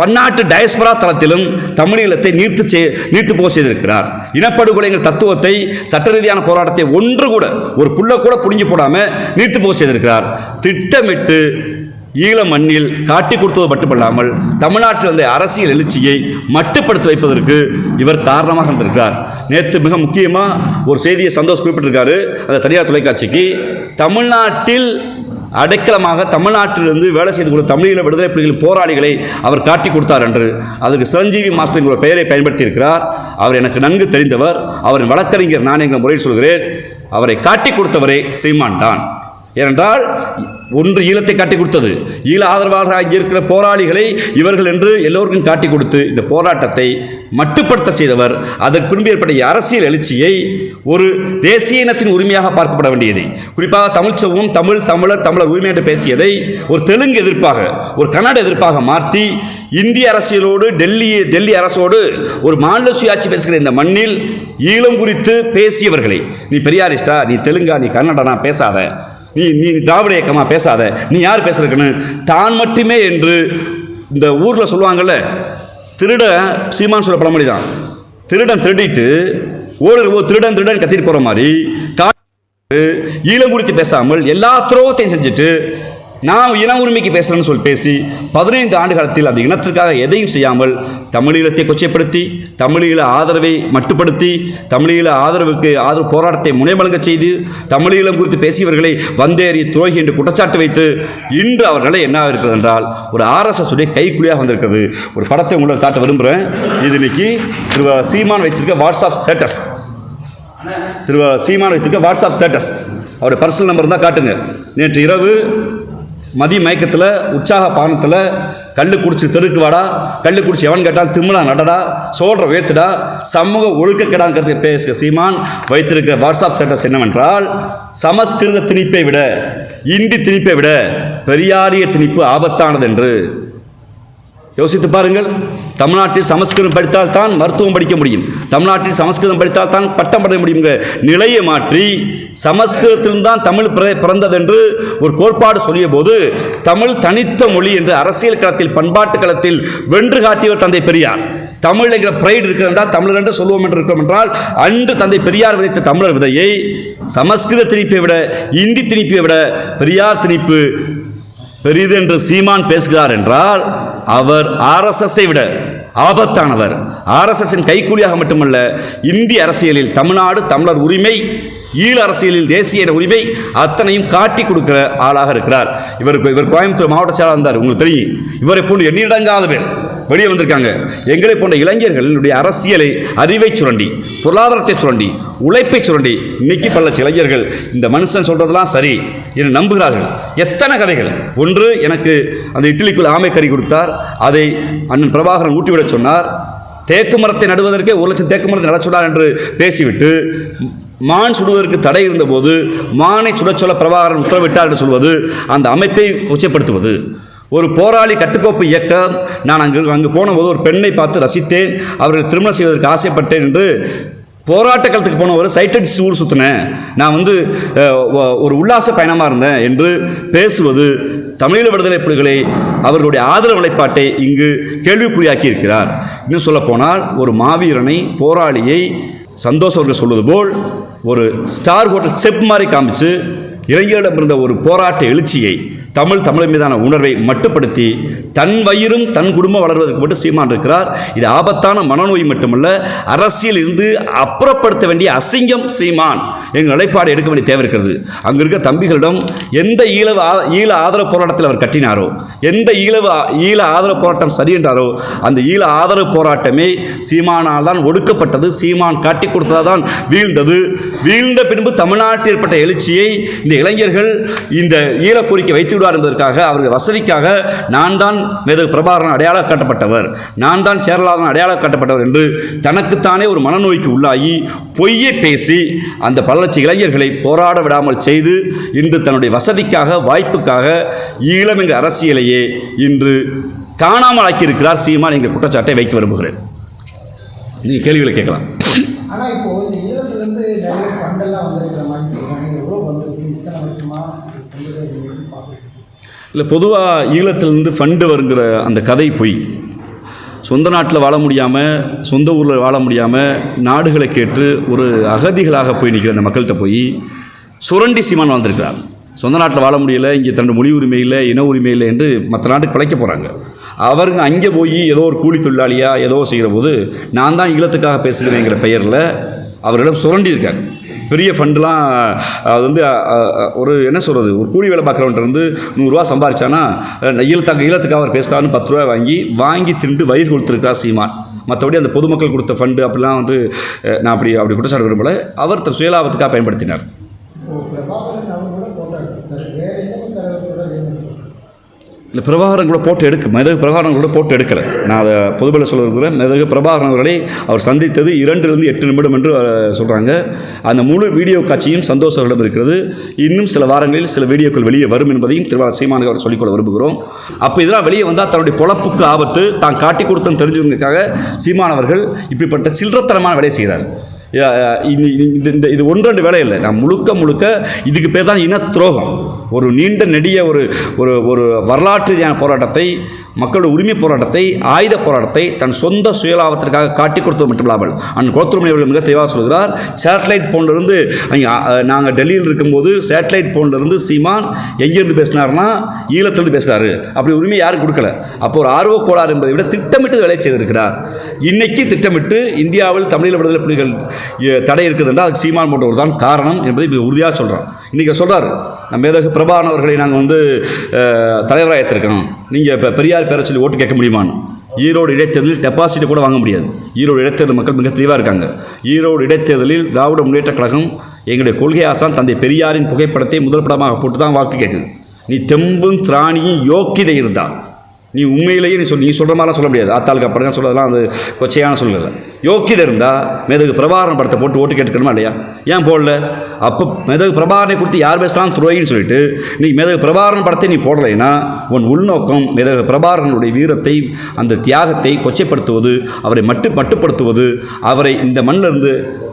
பன்னாட்டு டயஸ்பரா தளத்திலும் தமிழீழத்தை நீர்த்து செய் நீர்த்து போக செய்திருக்கிறார். இனப்படுகொலைங்கிற தத்துவத்தை சட்ட ரீதியான போராட்டத்தை ஒன்று கூட ஒரு புள்ள கூட புடிஞ்சு போடாமல் நீர்த்து போக செய்திருக்கிறார். திட்டமிட்டு ஈழ மண்ணில் காட்டி கொடுத்தது மட்டுமல்லாமல் தமிழ்நாட்டில் வந்த அரசியல் எழுச்சியை மட்டுப்படுத்தி வைப்பதற்கு இவர் காரணமாக இருந்திருக்கிறார். நேற்று மிக முக்கியமாக ஒரு செய்தியை சந்தோஷ் குறிப்பிட்டிருக்காரு. அந்த தனியார் தொலைக்காட்சிக்கு தமிழ்நாட்டில் அடைக்கலமாக தமிழ்நாட்டிலிருந்து வேலை செய்து கொள்ள தமிழீழ விடுதலை புலிகள் போராளிகளை அவர் காட்டி கொடுத்தார் என்று அதற்கு சிரஞ்சீவி மாஸ்டர் என்கிற பெயரை பயன்படுத்தி இருக்கிறார் அவர் எனக்கு நன்கு தெரிந்தவர். அவரின் வழக்கறிஞர் நான் என்கிற முறையில் சொல்கிறேன். அவரை காட்டி கொடுத்தவரே சீமான் தான். ஏனென்றால் ஒன்று ஈழத்தை காட்டி கொடுத்தது. ஈழ ஆதரவாளராக இருக்கிற போராளிகளை இவர்கள் என்று எல்லோருக்கும் காட்டி கொடுத்து இந்த போராட்டத்தை மட்டுப்படுத்த செய்தவர். அதற்கு பின்பு ஏற்பட்ட அரசியல் எழுச்சியை ஒரு தேசிய இனத்தின் உரிமையாக பார்க்கப்பட வேண்டியது. குறிப்பாக தமிழ் சமூகம் தமிழ் தமிழர் தமிழர் உரிமை என்று பேசியதை ஒரு தெலுங்கு எதிர்ப்பாக ஒரு கன்னட எதிர்ப்பாக மாற்றி இந்திய அரசியலோடு டெல்லி டெல்லி அரசோடு ஒரு மாநில சுயாட்சி பேசுகிற இந்த மண்ணில் ஈழம் குறித்து பேசியவர்களை நீ பெரியாரிஸ்டா நீ தெலுங்கா நீ கன்னடனா பேசாத. நீ நீ திராவிட இயக்கமாக பேசாத. நீ யார் பேசுறதுக்குன்னு? தான் மட்டுமே என்று இந்த ஊரில் சொல்லுவாங்கல்ல திருட சீமான் சொல்ல பழமொழி தான். திருடன் திருடிட்டு ஓடுற போது திருடன் திருடன் கத்திட்டு போகிற மாதிரி ஈழம் குறித்து பேசாமல் எல்லா துரோகத்தையும் செஞ்சுட்டு நான் இன உரிமைக்கு பேசுகிறேன்னு சொல்லி பேசி பதினைந்து ஆண்டு காலத்தில் அந்த இனத்திற்காக எதையும் செய்யாமல் தமிழீழத்தை கொச்சைப்படுத்தி தமிழீழ ஆதரவை மட்டுப்படுத்தி தமிழீழ ஆதரவுக்கு ஆதரவு போராட்டத்தை முனைமலங்க செய்து தமிழீழம் குறித்து பேசியவர்களை வந்தேறி துரோகி என்று குற்றச்சாட்டு வைத்து இன்று அவர்களை என்ன இருக்கிறது என்றால் ஒரு ஆர்எஸ்எஸ் உடைய கைக்குழியாக வந்திருக்கிறது. ஒரு படத்தை உங்களுக்கு காட்ட விரும்புகிறேன் இது இன்னைக்கு திரு சீமான் வச்சிருக்க வாட்ஸ்அப் ஸ்டேட்டஸ் திரு சீமான் வைத்திருக்க வாட்ஸ்அப் ஸ்டேட்டஸ் அவருடைய பர்சனல் நம்பர் தான் காட்டுங்க. நேற்று இரவு மதிய மயக்கத்தில் உற்சாக பானத்தில் கள்ளு குடிச்சு தெருக்கு வாடா கள்ளு குடிச்சு எவன் கேட்டால் திம்முடா நடடா சோழரை வேத்துடா சமூக ஒழுக்கக்கெடாங்கிறது பேசுகிற சீமான் வைத்திருக்கிற வாட்ஸ்அப் ஸ்டேட்டஸ் என்னவென்றால் சமஸ்கிருத திணிப்பை விட இந்தி திணிப்பை விட பெரியாரிய திணிப்பு ஆபத்தானது என்று யோசித்து பாருங்கள் தமிழ்நாட்டில் சமஸ்கிருதம் படித்தால் தான் மருத்துவம் படிக்க முடியும். தமிழ்நாட்டில் சமஸ்கிருதம் படித்தால் தான் பட்டம் பட முடியுங்கிற நிலையை மாற்றி சமஸ்கிருதத்தில்தான் தமிழ் பிற- பிறந்தது என்று ஒரு கோட்பாடு சொல்லிய போது தமிழ் தனித்த மொழி என்று அரசியல் களத்தில் பண்பாட்டு களத்தில் வென்று காட்டியவர் தந்தை பெரியார். தமிழ் என்கிற பிரைடு இருக்கிறது என்றால் தமிழர் என்று சொல்லுவோம் என்று இருக்கிறோம் என்றால் அன்று தந்தை பெரியார் விதைத்த தமிழர் விதையை சமஸ்கிருத திணிப்பை விட இந்தி திணிப்பை விட பெரியார் திணிப்பு பெரிது என்று சீமான் பேசுகிறார் என்றால் அவர் ஆர்எஸ்எஸ்ஸை விட ஆபத்தானவர். ஆர்எஸ்எஸ்ஸின் கைக்கூலியாக மட்டுமல்ல இந்திய அரசியலில் தமிழ்நாடு தமிழர் உரிமை ஈழ அரசியலில் தேசிய உரிமை அத்தனையும் காட்டி கொடுக்கிற ஆளாக இருக்கிறார். இவருக்கு இவர் கோயம்புத்தூர் மாவட்ட செயலாளர் இருந்தார். உங்களுக்கு தெரியும். இவரை போன்று எண்ணிடங்காத பேர். வெளியே வந்திருக்காங்க. எங்களை போன்ற இளைஞர்களுடைய அரசியலை அறிவை சுரண்டி பொருளாதாரத்தை சுரண்டி உழைப்பை சுரண்டி இன்னைக்கு பல இளைஞர்கள் இந்த மனுஷன் சொல்கிறதெல்லாம் சரி என்று நம்புகிறார்கள். எத்தனை கதைகள்? ஒன்று எனக்கு அந்த இட்லிக்குள் ஆமை கறி கொடுத்தார். அதை அண்ணன் பிரபாகரன் ஊட்டிவிடச் சொன்னார். தேக்கு மரத்தை நடுவதற்கே ஒரு லட்சம் தேக்கு மரத்தை நட சொன்னார் என்று பேசிவிட்டு மான் சுடுவதற்கு தடை இருந்தபோது மானை சுடச் சொல்ல பிரபாகரன் உத்தரவிட்டார் என்று சொல்வது அந்த அமைப்பை கொச்சப்படுத்துவது. ஒரு போராளி கட்டுக்கோப்பு இயக்கம். நான் அங்கு அங்கு போனபோது ஒரு பெண்ணை பார்த்து ரசித்தேன். அவர்கள் திருமணம் செய்வதற்கு ஆசைப்பட்டேன் என்று போராட்ட களத்துக்கு போன ஒரு சைட்டடிச்சு ஊர் சுற்றினேன் நான் வந்து ஒரு உல்லாச பயணமாக இருந்தேன் என்று பேசுவது தமிழீழ விடுதலை புலிகளை அவர்களுடைய ஆதரவு நிலைப்பாட்டை இங்கு கேள்விக்குறியாக்கி இருக்கிறார் இன்னும் சொல்லப்போனால் ஒரு மாவீரனை போராளியை சந்தோஷ் அவர்கள் சொல்வது போல் ஒரு ஸ்டார் ஹோட்டல் செப் மாதிரி காமிச்சு இளைஞரிடம் இருந்த ஒரு போராட்ட எழுச்சியை தமிழ் தமிழர் மீதான உணர்வை மட்டுப்படுத்தி தன் வயிறும் தன் குடும்பம் வளர்வதற்கு மட்டும் சீமான் இருக்கிறார். இது ஆபத்தான மனநோய் மட்டுமல்ல அரசியல் இருந்து அப்புறப்படுத்த வேண்டிய அசிங்கம் சீமான். எங்கள் நிலைப்பாடு எடுக்க வேண்டிய தேவை இருக்கிறது. அங்கே இருக்க தம்பிகளிடம் எந்த ஈழ ஆ- ஈழ ஆதரவு போராட்டத்தில் அவர் கட்டினாரோ எந்த ஈழவு ஈழ ஆதரவு போராட்டம் சரி என்றாரோ அந்த ஈழ ஆதரவு போராட்டமே சீமானால் தான் ஒடுக்கப்பட்டது. சீமான் காட்டி கொடுத்ததால் தான் வீழ்ந்தது. வீழ்ந்த பின்பு தமிழ்நாட்டில் ஏற்பட்ட எழுச்சியை இந்த இளைஞர்கள் இந்த ஈழ கோரிக்கை வைத்து விடுவார் என்பதற்காக அவர்கள் வசதிக்காக நான் தான் மேதகு பிரபாகரன் அடையாளம் காட்டப்பட்டவர். நான் தான் சேரலாதன் அடையாளம் காட்டப்பட்டவர் என்று தனக்குத்தானே ஒரு மனநோய்க்கு உள்ளாகி பொய்யை பேசி அந்த பல லட்ச இளைஞர்களை போராட விடாமல் செய்து இன்று தன்னுடைய வசதிக்காக வாய்ப்புக்காக ஈழம் என்ற அரசியலையே இன்று காணாமல் ஆக்கியிருக்கிறார் சீமான் என்கிற குற்றச்சாட்டை வைக்க விரும்புகிறேன். நீங்கள் கேள்விகளை கேட்கலாம். ஆனால் இப்போ இந்த ஈழத்துலேருந்து நிறைய ஃபண்டெல்லாம் வந்திருக்கிற மாதிரி எவ்வளோ வந்திருக்கு இத்தனை வருஷமாக பார்க்குறேன் இல்லை பொதுவாக ஈழத்திலேருந்து ஃபண்டு வருங்கிற அந்த கதை பொய். சொந்த நாட்டில் வாழ முடியாமல் சொந்த ஊரில் வாழ முடியாமல் நாடுகளை கேட்டு ஒரு அகதிகளாக போய் நிற்கிற அந்த மக்கள்கிட்ட போய் சுரண்டி சீமான் வாழ்ந்திருக்கிறார். சொந்த நாட்டில் வாழ முடியலை இங்கே தன்னுடைய மொழி உரிமை இல்லை இன உரிமை இல்லை என்று மற்ற நாட்டுக்கு பிழைக்க போகிறாங்க அவருங்க அங்கே போய் ஏதோ ஒரு கூலி தொழிலாளியாக ஏதோ செய்கிற போது நான் தான் ஈழத்துக்காக பேசுகிறேங்கிற பெயரில் அவரிடம் சுரண்டி இருக்கார் பெரிய ஃபண்டுலாம் அது வந்து ஒரு என்ன சொல்கிறது ஒரு கூலி வேலை பார்க்குறவன்ட்டு இருந்து நூறுரூவா சம்பாரிச்சானா அஹ், ஈழத்துக்கு ஈழத்துக்காக அவர் பேசுகிறான்னு பத்து ரூபா வாங்கி வாங்கி திண்டு வயிறு கொடுத்துருக்கார் சீமான். மற்றபடி அந்த பொதுமக்கள் கொடுத்த ஃபண்டு அப்படிலாம் வந்து நான் அப்படி அப்படி குற்றச்சாட்டு விரும்பலை அவர் தன் சுயலாபத்துக்காக பயன்படுத்தினார் இப்போ பிரபாகரன் அவர் கூட போட்டோ எடுத்திருக்காரு வேறு என்ன தலைவர் கூட அதே மாதிரி சொல்றாரு. இல்லை பிரபாகரன் கூட போட்டு எடுக்க மெதகு பிரபாகரன் கூட போட்டு எடுக்கலை. நான் அதை பொதுபல சொல்ல இருக்கிறேன் மெதகு பிரபாகரன் அவர்களை அவர் சந்தித்தது இரண்டிலிருந்து எட்டு நிமிடம் என்று சொல்கிறாங்க அந்த முழு வீடியோ காட்சியும் சந்தோஷங்களிடம் இருக்கிறது. இன்னும் சில வாரங்களில் சில வீடியோக்கள் வெளியே வரும் என்பதையும் திருவாரூர் சீமானுக்கு அவர் சொல்லிக்கொள்ள விரும்புகிறோம். அப்போ இதெல்லாம் வெளியே வந்தால் தன்னுடைய பொழப்புக்கு ஆபத்து தான் காட்டி கொடுத்தோன்னு தெரிஞ்சவங்களுக்காக சீமானவர்கள் இப்படிப்பட்ட சில்லறத்தனமான வேலையை செய்கிறார் இது- இந்த இது ஒன்று ரெண்டு வேலை இல்லை. நான் முழுக்க முழுக்க இதுக்கு பேர் தான் இன துரோகம் ஒரு நீண்ட நெடிய ஒரு ஒரு ஒரு வரலாற்று ரீதியான போராட்டத்தை மக்களுடைய உரிமை போராட்டத்தை ஆயுத போராட்டத்தை தன் சொந்த சுயலாபத்திற்காக காட்டி கொடுத்தது மட்டுமில்லாமல் அன் கோத்துருமணி அவர்கள் மிக தெளிவாக சொல்கிறார் சேட்டலைட் போன்லேருந்து நாங்கள் டெல்லியில் இருக்கும்போது சேட்டலைட் போன்லேருந்து சீமான் எங்கேருந்து பேசினார்னா ஈழத்திலிருந்து பேசுகிறாரு அப்படி உரிமை யாரும் கொடுக்கல. அப்போ ஒரு ஆர்வ கோளாறு என்பதை விட திட்டமிட்டு வேலை செய்திருக்கிறார். இன்னைக்கு திட்டமிட்டு இந்தியாவில் தமிழீழ விடுதலை புலிகள் தடை இருக்குது என்றால் அதுக்கு சீமான் போன்றவர் தான் காரணம் என்பதை உறுதியாக சொல்கிறான் இன்றைக்கி சொல்கிறார் நம்ம மேதகு பிரபாகரன் அவர்களை நாங்கள் வந்து தலைவராக ஏற்றிருக்கணும் நீங்கள் இப்போ பெரியார் பேரை சொல்லி ஓட்டு கேட்க முடியுமான்னு? ஈரோடு இடைத்தேர்தலில் டெபாசிட்டை கூட வாங்க முடியாது. ஈரோடு இடைத்தேர்தல் மக்கள் மிக தெளிவாக இருக்காங்க. ஈரோடு இடைத்தேர்தலில் திராவிட முன்னேற்ற கழகம் எங்களுடைய கொள்கை ஆசான் தந்தை பெரியாரின் புகைப்படத்தை முதல் படமாக போட்டு தான் வாக்கு கேட்குது நீ தெம்பும் திராணியும் யோக்கியதை இருந்தால் நீ உண்மையிலேயே நீ சொல் நீ சொல்கிற மாதிரிலாம் சொல்ல முடியாது. ஆத்தாளுக்கு அப்புறம் சொல்கிறதெல்லாம் அது கொச்சையான சொல்லலை யோக்கியதை இருந்தால் மெதகு பிரபாகரன் படத்தை போட்டு ஓட்டு கேட்டுக்கணுமா இல்லையா? ஏன் போடல? அப்போ மெதகு பிரபாகரனை குறித்து யார் பேசலாம் துரோகின்னு சொல்லிட்டு நீ மெதகு பிரபாகரன் படத்தை நீ போடலைன்னா உன் உள்நோக்கம் மெதகு பிரபாகரனுடைய வீரத்தை அந்த தியாகத்தை கொச்சைப்படுத்துவது அவரை மட்டு மட்டுப்படுத்துவது அவரை இந்த மண்ணில் இருந்து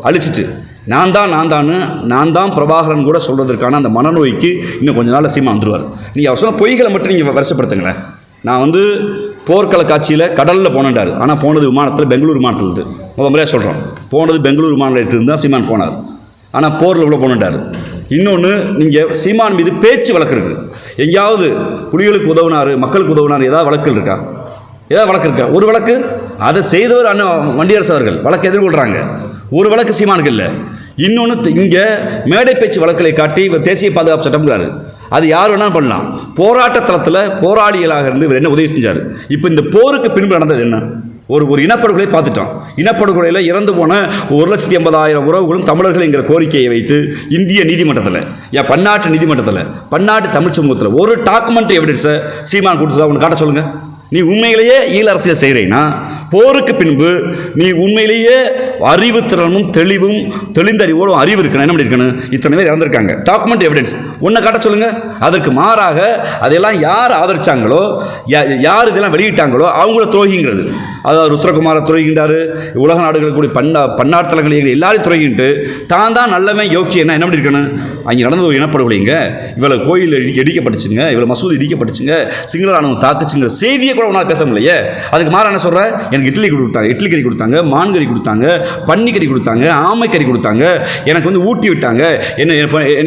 அழிச்சிட்டு. நான் தான் நான் தான் நான் தான் பிரபாகரன் கூட சொல்கிறதுக்கான அந்த மனநோய்க்கு இன்னும் கொஞ்ச நாள் சீமா வந்துடுவார் நீங்கள் அவர் சொன்ன பொய்களை மட்டும் நீங்கள் வருஷப்படுத்துங்களேன் நான் வந்து போர்க்கள காட்சியில் கடலில் போனேன்டார். ஆனால் போனது விமானத்தில் பெங்களூர் விமானத்தில் இருந்து முத முறையாக சொல்கிறோம் போனது பெங்களூர் விமான நிலையத்திலிருந்து தான் சீமான் போனார். ஆனால் போரில் உள்ள போனேன்டார். இன்னொன்று நீங்கள் சீமான் மீது பேச்சு வழக்கு இருக்குது எங்கேயாவது புலிகளுக்கு உதவினார் மக்களுக்கு உதவினார் ஏதாவது வழக்கு இருக்கா? ஏதாவது வழக்கு இருக்கா? ஒரு வழக்கு? அதை செய்தவர் அண்ணன் வண்டியரசு அவர்கள். வழக்கு எதிர்கொள்கிறாங்க ஒரு வழக்கு சீமானுக்கு இல்லை. இன்னொன்று இங்கே மேடை பேச்சு வழக்குகளை காட்டி இவர் தேசிய பாதுகாப்பு சட்டம்ங்கிறாரு அது யார் வேணாலும் பண்ணலாம். போராட்ட தளத்தில் போராளிகளாக இருந்து இவர் என்ன உதவி செஞ்சார்? இப்போ இந்த போருக்கு பின்பு நடந்தது என்ன? ஒரு ஒரு இனப்படுகொலை பார்த்துட்டோம் இனப்படுகொலையில் இறந்து போன ஒரு லட்சத்தி எண்பதாயிரம் உறவுகளும் தமிழர்கள் என்கிற கோரிக்கையை வைத்து இந்திய நீதிமன்றத்தில் ஏன் பன்னாட்டு நீதிமன்றத்தில் பன்னாட்டு தமிழ் சமூகத்தில் ஒரு டாக்குமெண்ட் எவிடன்ஸை சீமான் கொடுத்ததா ஒன்று காட்ட சொல்லுங்கள் நீ உண்மையிலேயே ஈழ அரசியல் செய்கிறேன்னா போருக்கு பின்பு நீ உண்மையிலேயே அறிவுத்திறனும் தெளிவும் தெளிந்தறிவோடும் அறிவு இருக்கணும். என்ன பண்ணியிருக்கணும்? இத்தனை பேர் இறந்துருக்காங்க. டாக்குமெண்ட் எவிடன்ஸ் ஒன்றை காட்ட சொல்லுங்க. அதற்கு மாறாக அதெல்லாம் யார் ஆதரிச்சாங்களோ யா- யார் இதெல்லாம் வெளியிட்டாங்களோ அவங்கள துரோகிங்கிறது. அதாவது ருத்ரகுமார துரோகின்றாரு. உலக நாடுகளுக்கு கூடிய பன்னா பன்னாட்டு எல்லாரையும் துறையின்ட்டு தான் தான் நல்லவன் யோக்கியன்னா என்ன பண்ணியிருக்கணும்? அங்கே நடந்த ஒரு இனப்படுகொலைங்க. இவ்வளோ கோயில் இடி இடிக்கப்பட்டுச்சுங்க. இவ்வளோ மசூதி இடிக்கப்பட்டுச்சுங்க. சிங்கள ராணுவம் தாக்குச்சுங்கிற செய்தியை கூட உன்னால் பேச முடியலையே. அதுக்கு மாற என்ன சொல்கிறேன் எனக்கு இட்லி கொடுத்தாங்க இட்லி கறி கொடுத்தாங்க மான் கறி கொடுத்தாங்க பன்னி கறி கொடுத்தாங்க ஆமை கறி கொடுத்தாங்க. எனக்கு வந்து ஊட்டி விட்டாங்க. என்ன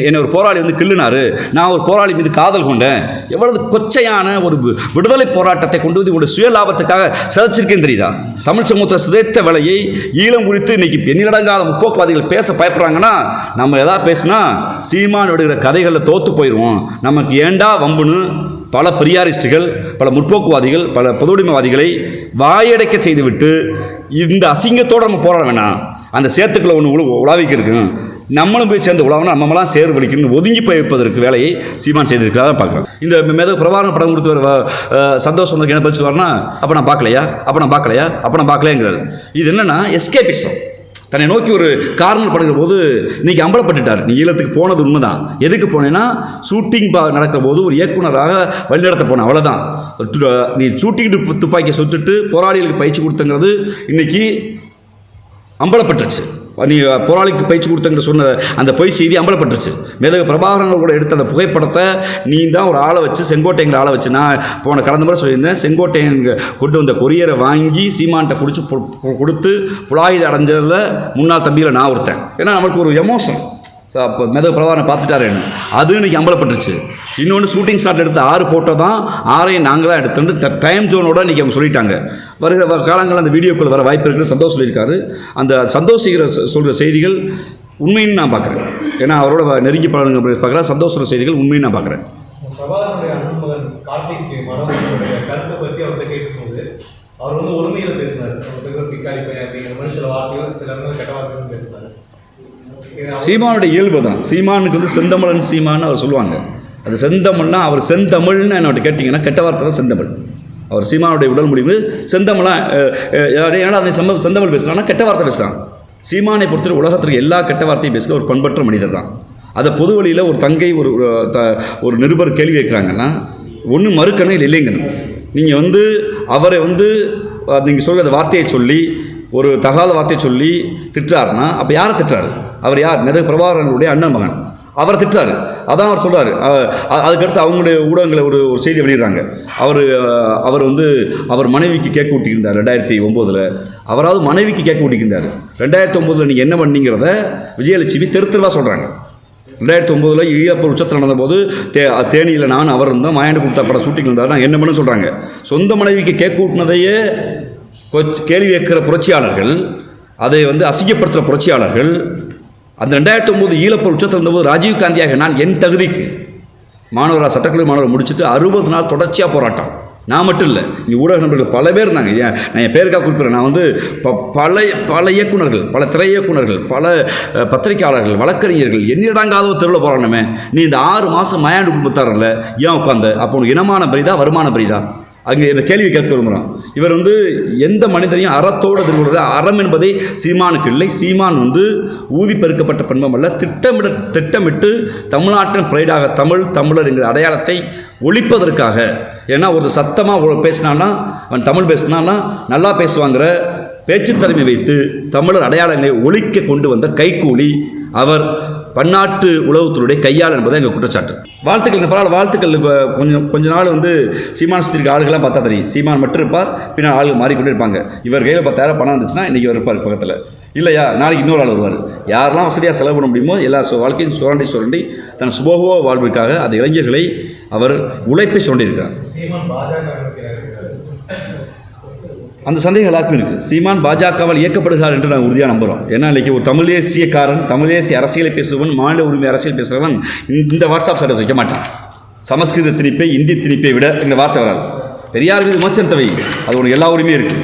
என்னை ஒரு போராளி வந்து கிள்ளுனாரு. நான் ஒரு போராளி மீது காதல் கொண்டேன். எவ்வளவு கொச்சையான ஒரு விடுதலை போராட்டத்தை கொண்டு வந்து உங்களுடைய சுய லாபத்துக்காக சிதைச்சிருக்கேன்னு தெரியுதா? தமிழ் சமூகத்தில் சிதைத்த வேலையை ஈழம் குறித்து இன்னைக்கு பெண்ணிலடங்காத முற்போக்குவாதிகள் பேச பயப்படுறாங்கன்னா நம்ம எதாவது பேசுனா சீமான் விடுகிற கதைகளில் தோத்து போயிடுவோம் நமக்கு ஏண்டா வம்புன்னு பல பெரியாரிஸ்டுகள் பல முற்போக்குவாதிகள் பல பொதுவுடைமைவாதிகளை வாயடைக்க செய்துவிட்டு இந்த அசிங்கத்தோடு நம்ம போராட வேணாம். அந்த சேத்துக்களை ஒன்று உழு உலாவிக்கு இருக்கும் நம்மளும் போய் சேர்ந்து உழவனா நம்மளாம் சேர் வலிக்கணும்னு ஒதுங்கி போய் வைப்பதற்கு வேலையை சீமான் செய்திருக்கிறதா பார்க்குறோம். இந்த மேத பிரபாரம் படம் கொடுத்து வர சந்தோஷம் வந்து என்ன பதில் வரனா அப்போ நான் பார்க்கலையா? அப்போ நான் பார்க்கலையா? அப்போ நான் பார்க்கலையாங்கிறாரு. இது என்னென்னா எஸ்கேபிசம். தன்னை நோக்கி ஒரு கார்னர் படுகிற போது இன்னைக்கு அம்பலப்பட்டுட்டார். நீ ஈழத்துக்கு போனது உண்மைதான். எதுக்கு போனேன்னா ஷூட்டிங் பா நடக்கிற போது ஒரு இயக்குனராக வழிநடத்த போனேன். அவ்வளோதான் நீ ஷூட்டிங் துப்பாக்கியை சுட்டுட்டு போராளிகளுக்கு பயிற்சி கொடுத்தங்கிறது இன்னைக்கு அம்பலப்பட்டுருச்சு. நீ போராளிக்கு பயிற்சி கொடுத்தங்கிற சொன்ன அந்த பொய் செய்தி அம்பலப்பட்டுருச்சு. மேதக பிரபாகரங்கள் கூட எடுத்த அந்த புகைப்படத்தை நீ தான் ஒரு ஆளை வச்சு செங்கோட்டைங்கிற ஆளை வச்சு நான் போன கடந்த முறை சொல்லியிருந்தேன். செங்கோட்டையன் கொண்டு வந்த கொரியரை வாங்கி சீமான்ட்ட பிடிச்சி கொடுத்து புலாயுத அடைஞ்சதில் முன்னாள் தம்பியில் நான் ஒருத்தன் ஏன்னா நம்மளுக்கு ஒரு எமோஷன் அப்போ மெத பிரபாகரனை பார்த்துட்டாருன்னு அது இன்னைக்கு அம்பலப்பட்டுருச்சு. இன்னொன்று ஷூட்டிங் ஸ்டார்ட் எடுத்த ஆறு ஃபோட்டோ தான் ஆறையும் நாங்கள் தான் எடுத்துட்டு டைம் ஜோனோட இன்றைக்கி அவங்க சொல்லிட்டாங்க. வருகிற காலங்களில் அந்த வீடியோக்குள்ள வர வாய்ப்பு இருக்குன்னு சந்தோஷ் சொல்லியிருக்காரு. அந்த சந்தோஷ் சொல்கிற செய்திகள் உண்மைன்னு நான் பார்க்குறேன். ஏன்னா அவரோட நெருங்கி பழகுங்க பார்க்குறேன். சந்தோஷ் செய்திகள் உண்மைன்னு நான் பார்க்குறேன். அவர் வந்து ஒருமையில் பேசினார். பிக்காளி பையன் அப்படிங்கிற மாதிரி சில வார்த்தைகள் சில கெட்ட வார்த்தைகள் பேசினார். சீமானுடைய இயல்பு தான். சீமானுக்கு வந்து செந்தமிழன் சீமான்னு அவர் சொல்லுவாங்க. அது செந்தமிழ்னா அவர் செந்தமிழ்னு என்னோட கேட்டிங்கன்னா கெட்ட வார்த்தை தான் செந்தமிழ். அவர் சீமானுடைய உடல் முடிவு செந்தமிழா ஏன்னா அந்த செம்ம செந்தமிழ் பேசுகிறான்னா கெட்ட வார்த்தை பேசுகிறான் சீமானை பொறுத்தவரை உலகத்திற்கு எல்லா கெட்ட வார்த்தையும் பேசுகிற ஒரு பண்பற்ற மனிதர் தான். அதை பொது வழியில் ஒரு தங்கை ஒரு ஒரு த- ஒரு நிருபர் கேள்வி வைக்கிறாங்கன்னா ஒன்று மறுக்கணும் இல்லை இல்லைங்கணும். நீங்கள் வந்து அவரை வந்து நீங்கள் சொல்கிற அந்த வார்த்தையை சொல்லி ஒரு தகாத வார்த்தையை சொல்லி திட்டுறாருன்னா அப்போ யாரை திட்டுறாரு? அவர் யார்? மெத பிரபாகரனுடைய அண்ணன் மகன். அவரை திட்டுறாரு. அதான் அவர் சொல்கிறாரு அதுக்கடுத்து அவங்களுடைய ஊடகங்களை ஒரு ஒரு செய்தி வெளியிடுறாங்க. அவர் அவர் வந்து அவர் மனைவிக்கு கேட்க ஊட்டியிருந்தார் ரெண்டாயிரத்தி ஒம்போதில். அவராவது மனைவிக்கு கேட்க ஊட்டியிருந்தார் ரெண்டாயிரத்தி ஒம்போதில் நீங்கள் என்ன பண்ணீங்கிறத விஜயலட்சுமி தெரு தெருவாக சொல்கிறாங்க ரெண்டாயிரத்தி ஒம்போதில் ஈழப்பூர் உச்சத்தில் நடந்தபோது தே தேனியில் நான் அவர் இருந்தால் மாயாண்டு கொடுத்த படம் ஷூட்டிங் இருந்தார் நான் என்ன பண்ண சொல்கிறாங்க சொந்த மனைவிக்கு கேட்க ஊட்டினதையே கொச் கேள்வி கேட்கிற புரட்சியாளர்கள் அதை வந்து அசிங்கப்படுத்துகிற புரட்சியாளர்கள் அந்த ரெண்டாயிரத்தி ஒம்பது ஈழப்பூர் உச்சத்தில் இருந்தபோது ராஜீவ் காந்தியாக நான் என் தகுதிக்கு மாணவராக சட்டக்கல்லூரி மாணவர் முடிச்சுட்டு அறுபது நாள் தொடர்ச்சியாக போராட்டம். நான் மட்டும் இல்லை இங்கே ஊடக நண்பர்கள் பல பேர் நாங்கள் ஏன் நான் என் பேருக்காக குறிப்பிட்றேன். நான் வந்து ப பல பல இயக்குனர்கள் பல திரை இயக்குனர்கள் பல பத்திரிகையாளர்கள் பத்திரிக்கையாளர்கள் வழக்கறிஞர்கள் என்னிடங்காதோ தெருவில் போராடணுமே நீ இந்த ஆறு மாதம் மயாண்டு குடும்பத்தாரில் ஏன் உட்காந்த அப்போ உனக்கு இனமான பரிதா வருமான பரிதா? அங்கே இந்த கேள்வி கேட்க விரும்புகிறோம் இவர் வந்து எந்த மனிதனையும் அறத்தோடு எதிர்கொள்கிற அறம் என்பதை சீமானுக்கு இல்லை. சீமான் வந்து ஊதி பெருக்கப்பட்ட பண்பம் அல்ல. திட்டமிட திட்டமிட்டு தமிழ்நாட்டின் பிரைடாக தமிழ் தமிழர் என்கிற அடையாளத்தை ஒழிப்பதற்காக ஏன்னா ஒரு சத்தமாக பேசினான்னா அவன் தமிழ் பேசினான்னா நல்லா பேசுவாங்கிற பேச்சுத்திறமை வைத்து தமிழர் அடையாளங்களை ஒழிக்க கொண்டு வந்த கைக்கூலி அவர். பன்னாட்டு உளவுத்துறையுடைய கையாள் என்பதை எங்கள் குற்றச்சாட்டு. வாழ்த்துக்கள் இந்த பரவாயில்ல வாழ்த்துக்கள். கொஞ்சம் கொஞ்ச நாள் வந்து சீமான் சுற்றிருக்க ஆளுகள்லாம் பார்த்தா தெரியும். சீமான் மட்டும் இருப்பார் பின்னால் ஆளுகள் மாறிக்கொண்டே இருப்பாங்க. இவர் கையில் பத்தாயிரம் பணம் இருந்துச்சுன்னா இன்றைக்கி இவர் இருப்பார் பக்கத்தில். இல்லையா? நாளைக்கு இன்னொரு ஆள் வருவார். யாரெல்லாம் வசதியாக செலவு பண்ண முடியுமோ எல்லா வாழ்க்கையும் சுரண்டி சுரண்டி தன் சுபோக வாழ்வுக்காக அந்த இளைஞர்களை அவர் உழைப்பை சுரண்டியிருக்கிறார். அந்த சந்தேகம் எல்லாருக்கும் இருக்குது சீமான் பாஜகவால் இயக்கப்படுகிறார் என்று நாங்கள் உறுதியாக நம்புகிறோம் ஏன்னா இன்றைக்கி ஒரு தமிழ் தேசியக்காரன் தமிழ் தேசிய அரசியலை பேசுபவன் மாநில உரிமை அரசியல் பேசுகிறவன் இந்த வாட்ஸ்அப் ஸ்டேட்டஸ் வைக்க மாட்டான். சமஸ்கிருத திணிப்பை இந்தி திணிப்பை விட இந்த வார்த்தை வராது. பெரியார் மீது விமர்சனத்தை வை அது உனக்கு எல்லா உரிமையும் இருக்குது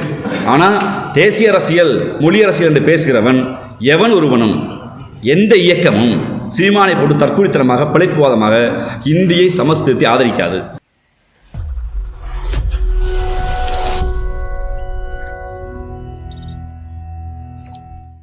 ஆனால் தேசிய அரசியல் மொழி அரசியல் என்று பேசுகிறவன் எவன் ஒருவனும் எந்த இயக்கமும் சீமானை போட்டு தற்கொலைத்தனமாக பிழைப்புவாதமாக இந்தியை சமஸ்கிருதத்தை ஆதரிக்காது.